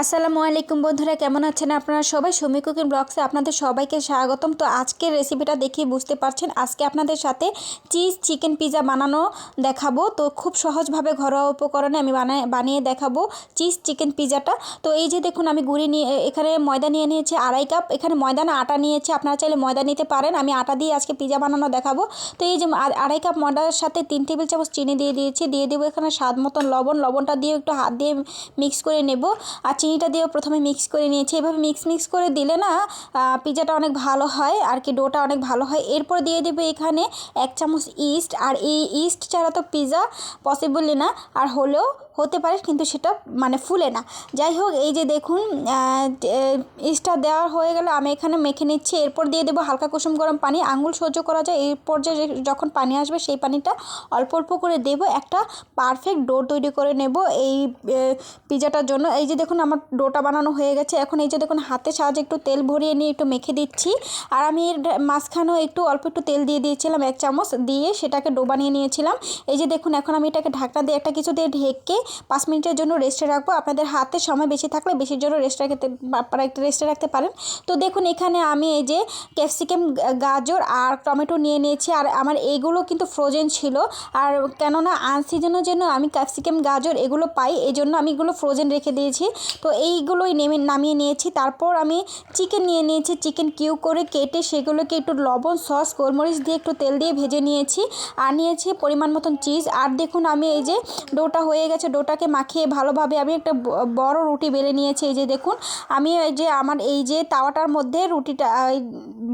আসসালামু আলাইকুম বন্ধুরা, কেমন আছেন আপনারা সবাই? সুমি কুকিং ব্লগসে আপনাদের সবাইকে স্বাগতম। তো আজকের রেসিপিটা দেখে বুঝতে পারছেন, আজকে আপনাদের সাথে চিজ চিকেন পিজা বানানো দেখাবো। তো খুব সহজভাবে ঘরোয়া উপকরণে আমি বানায়, বানিয়ে দেখাবো চিজ চিকেন পিজাটা তো এই যে দেখুন, আমি গুঁড়ি নিয়ে, এখানে ময়দা নিয়ে নিয়েছি আড়াই কাপ এখানে ময়দা না, আটা নিয়েছে, আপনারা চাইলে ময়দা নিতে পারেন। আমি আটা দিয়ে আজকে পিজা বানানো দেখাবো। তো এই যে আড়াই কাপ ময়দার সাথে তিন টেবিল চামচ চিনি দিয়ে দিয়েছি। দিয়ে দেবো এখানে স্বাদ মতন লবণ। লবণটা দিয়ে একটু হাত দিয়ে মিক্স করে নেব। আর চিনিটা দিয়েও প্রথমে মিক্স করে নিয়েছি। এভাবে মিক্স মিক্স করে দিলে না পিজাটা অনেক ভালো হয় আর কি, ডোটা অনেক ভালো হয়। এরপর দিয়ে দেবে এখানে এক চামচ ইস্ট আর এই ইস্ট ছাড়া তো পিজা পসিবলই না। আর হলেও হতে পারে, কিন্তু সেটা মানে ফুলে না। যাই হোক, এই যে দেখুন ইস্টটা দেওয়া হয়ে গেলে, আমি এখানে মেখে নিচ্ছি। এরপর দিয়ে দেবো হালকা কুসুম গরম পানি, আঙুল সহ্য করা যায়। এই পর্যায়ে যে- যখন পানি আসবে, সেই পানিটা অল্প অল্প করে দেব। একটা পারফেক্ট ডো তৈরি করে নেব এই পিজাটার জন্য। এই যে দেখুন, আমার ডোটা বানানো হয়ে গেছে। এখন এই যে দেখুন, হাতের সাহায্যে একটু তেল ভরিয়ে নিয়ে একটু মেখে দিচ্ছি। আর আমি এর মাঝখানেও একটু অল্প একটু তেল দিয়ে দিয়েছিলাম, এক চামচ। দিয়ে সেটাকে ডো বানিয়ে নিয়েছিলাম। এই যে দেখুন, এখন আমি এটাকে ঢাকনা দিয়ে একটা কিছু দিয়ে ঢেকে পাঁচ মিনিটের জন্য রেস্টে রাখব। আপনাদের হাতে সময় বেশি থাকলে বেশির জন্য রেস্ট রাখতে আপনারা একটু রেস্টে রাখতে পারেন। তো দেখুন, এখানে আমি এই যে ক্যাপসিকাম গাজর আর টমেটো নিয়ে নিয়েছি। আর আমার এইগুলো কিন্তু ফ্রোজেন ছিল। আর কেননা আনসিজনের জন্য আমি ক্যাপসিকাম গাজর এগুলো পাই এই জন্য আমি এগুলো ফ্রোজেন রেখে দিয়েছি। তো এইগুলোই নেমে, নামিয়ে নিয়েছি। তারপর আমি চিকেন নিয়ে নিয়েছি। চিকেন কিউ করে কেটে সেগুলোকে একটু লবণ, সস, গোলমরিচ দিয়ে একটু তেল দিয়ে ভেজে নিয়েছি। আর নিয়েছি পরিমাণ মতন চিজ আর দেখুন, আমি এই যে ডোটা হয়ে গেছে ডোটাকে মাখিয়ে ভালোভাবে আমি একটা বড় রুটি বেলে নিয়েছি। এই যে দেখুন, আমি এই যে আমার এই যে তাওয়াটার মধ্যে রুটিটা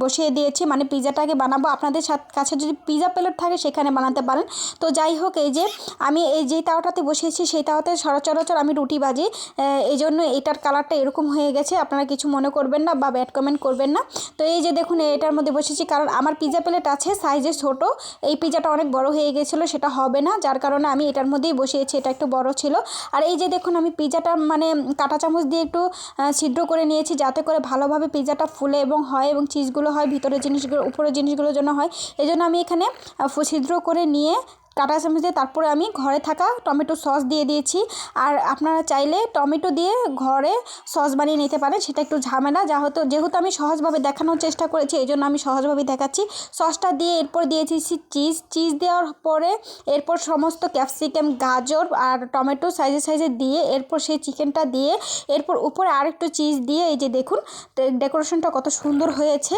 বসিয়ে দিয়েছি মানে পিজাটাকে বানাবো। আপনাদের কাছে যদি পিজা প্লেট থাকে সেখানে বানাতে পারেন। তো যাই হোক, এই যে আমি এই যে তাওয়াটাতে বসিয়েছি, সেই তাওয়াতে সরাচরাচর আমি রুটি বাজি এই জন্য এটার কালারটা এরকম হয়ে গেছে। আপনারা কিছু মনে করবেন না বা ব্যাড কমেন্ট করবেন না। তো এই যে দেখুন, এটার মধ্যে বসেছি কারণ আমার পিজা প্লেট আছে সাইজে ছোট। এই পিজাটা অনেক বড় হয়ে গেছিল, সেটা হবে না। যার কারণে আমি এটার মধ্যেই বসিয়েছি। এটা একটু বড় ছিল। আর এই যে দেখুন, আমি পিজাটা মানে কাঁটা চামচ দিয়ে একটু ছিদ্র করে নিয়েছি যাতে করে ভালোভাবে পিজাটা ফুলে এবং হয় এবং চিজগুলো হয়, ভিতরের জিনিসগুলো, উপরের জিনিসগুলোর জন্য হয়। এই জন্য আমি এখানে ছিদ্র করে নিয়ে কাঁটা চামচ দিয়ে তারপরে আমি ঘরে থাকা টমেটো সস দিয়ে দিয়েছি। আর আপনারা চাইলে টমেটো দিয়ে ঘরে সস বানিয়ে নিতে পারেন, সেটা একটু ঝামেলা। যা হতো যেহেতু আমি সহজভাবে দেখানোর চেষ্টা করেছি, এই জন্য আমি সহজভাবে দেখাচ্ছি। সসটা দিয়ে এরপর দিয়েছি চিজ। চিজ দেওয়ার পরে এরপর সমস্ত ক্যাপসিকাম, গাজর আর টমেটো সাইজে সাইজে দিয়ে এরপর সেই চিকেনটা দিয়ে এরপর উপরে আরেকটু চিজ দিয়ে এই যে দেখুন ডেকোরেশনটা কত সুন্দর হয়েছে।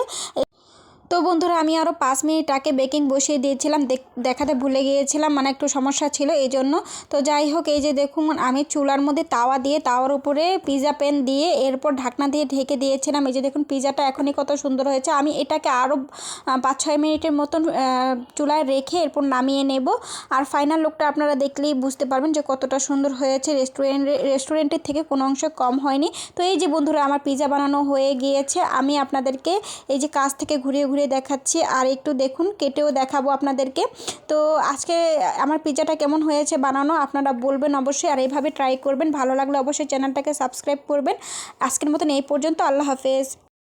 তো বন্ধুরা, আমি আরও পাঁচ মিনিট আগে বেকিং বসিয়ে দিয়েছিলাম। দেখ- দেখাতে ভুলে গিয়েছিলাম মানে একটু সমস্যা ছিল এই জন্য তো যাই হোক, এই যে দেখুন, আমি চুলার মধ্যে তাওয়া দিয়ে, তাওয়ার উপরে পিজা প্যান দিয়ে, এরপর ঢাকনা দিয়ে ঢেকে দিয়েছিলাম। এই যে দেখুন পিজাটা এখনই কত সুন্দর হয়েছে। আমি এটাকে আরও পাঁচ, ছয় মিনিটের মতন চুলায় রেখে এরপর নামিয়ে নেব। আর ফাইনাল লুকটা আপনারা দেখলেই বুঝতে পারবেন যে কতটা সুন্দর হয়েছে। রেস্টুরেন্ট রেস্টুরেন্টের থেকে কোনো অংশ কম হয়নি। তো এই যে বন্ধুরা, আমার পিজা বানানো হয়ে গিয়েছে। আমি আপনাদেরকে এই যে কাছ থেকে ঘুরিয়ে ঘুরিয়ে দেখাচ্ছি। আর একটু দেখুন, কেটেও দেখাবো আপনাদেরকে। তো আজকে আমার পিজাটা কেমন হয়েছে বানানো আপনারা বলবেন অবশ্যই, আর এইভাবে ট্রাই করবেন। ভালো লাগলে অবশ্যই চ্যানেলটাকে সাবস্ক্রাইব করবেন। আজকের মতন এই পর্যন্ত, আল্লাহ হাফেজ।